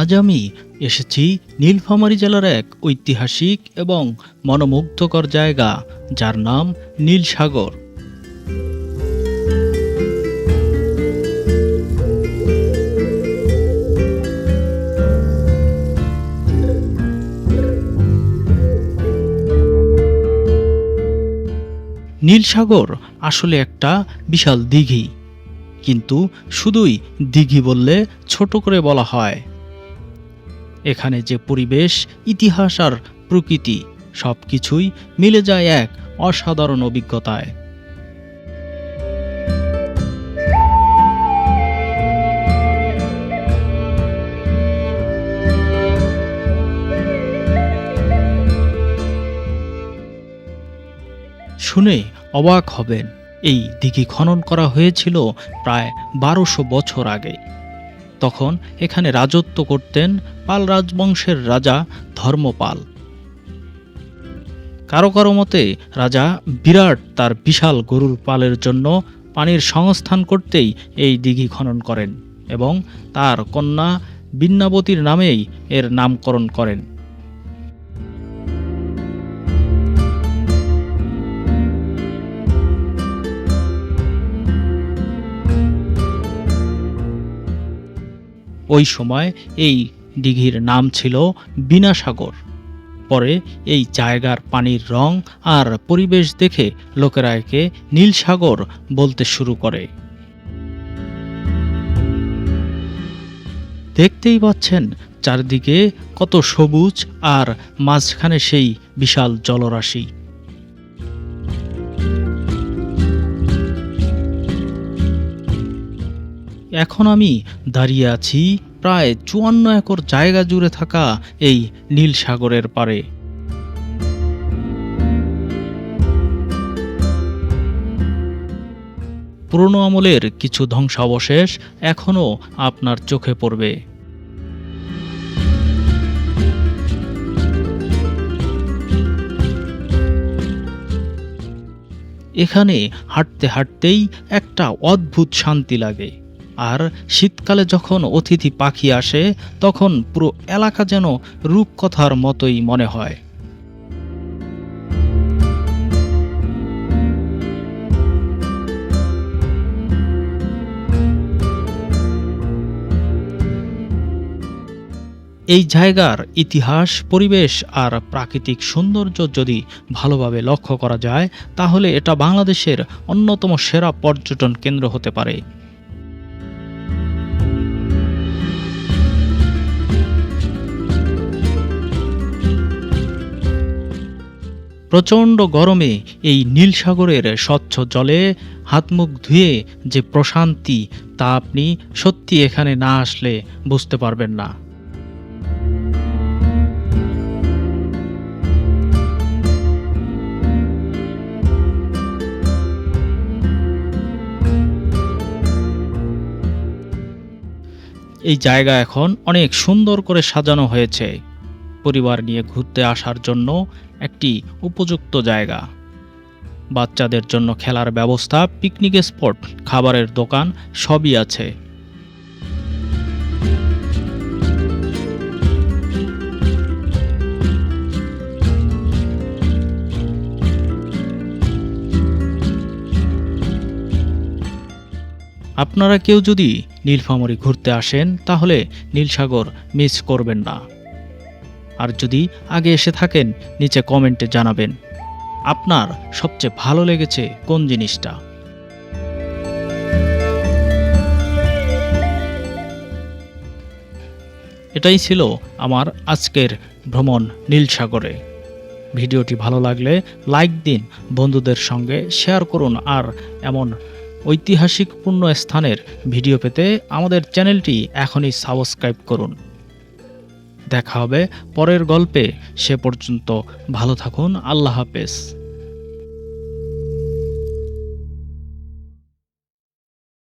আজ আমি এসেছি নীলফামারী জেলার এক ঐতিহাসিক এবং মনোমুগ্ধকর জায়গা, যার নাম নীলসাগর। নীলসাগর আসলে একটা বিশাল দিঘি, কিন্তু শুধুই দিঘি বললে ছোট করে বলা হয়। এখানে যে পরিবেশ, ইতিহাস আর প্রকৃতি সব কিছুই মিলে যায় এক অসাধারণ অভিজ্ঞতায়। শুনে অবাক হবেন। এই দিঘি খনন করা হয়েছিল প্রায় বারোশো বছর আগে। তখন এখানে রাজত্ব করতেন পাল রাজবংশের রাজা ধর্মপাল। কারও কারও মতে রাজা বিরাট তার বিশাল গরুর পালের জন্য পানির সংস্থান করতেই এই দিঘি খনন করেন এবং তার কন্যা বিন্যাবতীর নামেই এর নামকরণ করেন। ওই সময় এই দিঘির নাম ছিল বিনাসাগর। পরে এই জায়গার পানির রং আর পরিবেশ দেখে লোকেরা একে নীলসাগর বলতে শুরু করে। দেখতেই পাচ্ছেন চারদিকে কত সবুজ আর মাঝখানে সেই বিশাল জলরাশি। এখন আমি দাঁড়িয়ে আছি প্রায় চুয়ান্ন একর জায়গা জুড়ে থাকা এই নীল সাগরের পারে পুরনো আমলের কিছু ধ্বংসাবশেষ এখনও আপনার চোখে পড়বে। এখানে হাঁটতে হাঁটতেই একটা অদ্ভুত শান্তি লাগে। আর শীতকালে যখন অতিথি পাখি আসে, তখন পুরো এলাকা যেন রূপকথার মতোই মনে হয়। এই জায়গার ইতিহাস, পরিবেশ আর প্রাকৃতিক সৌন্দর্য যদি ভালোভাবে লক্ষ্য করা যায়, তাহলে এটা বাংলাদেশের অন্যতম সেরা পর্যটন কেন্দ্র হতে পারে। প্রচণ্ড গরমে এই নীল সাগরের স্বচ্ছ জলে হাত মুখ ধুয়ে যে প্রশান্তি, তা আপনি সত্যি এখানে না আসলে বুঝতে পারবেন না। এই জায়গা এখন অনেক সুন্দর করে সাজানো হয়েছে। পরিবার নিয়ে ঘুরতে আসার জন্য একটি উপযুক্ত জায়গা। বাচ্চাদের জন্য খেলার ব্যবস্থা, পিকনিক স্পট, খাবারের দোকান, সবই আছে। আপনারা কেউ যদি নীলফামারী ঘুরতে আসেন, তাহলে নীলসাগর মিস করবেন না। আর যদি আগে এসে থাকেন, নিচে কমেন্টে জানাবেন। আপনার সবচেয়ে ভালো লেগেছে কোন জিনিসটা? এটাই ছিল আমার আজকের ভ্রমণ নীলসাগরে। ভিডিওটি ভালো লাগলে লাইক দিন, বন্ধুদের সঙ্গে শেয়ার করুন আর এমন ঐতিহাসিকপূর্ণ স্থানের ভিডিও পেতে আমাদের চ্যানেলটি এখনই সাবস্ক্রাইব করুন। দেখা হবে পরের গল্পে। সে পর্যন্ত ভালো থাকুন আল্লাহ হাফেজ।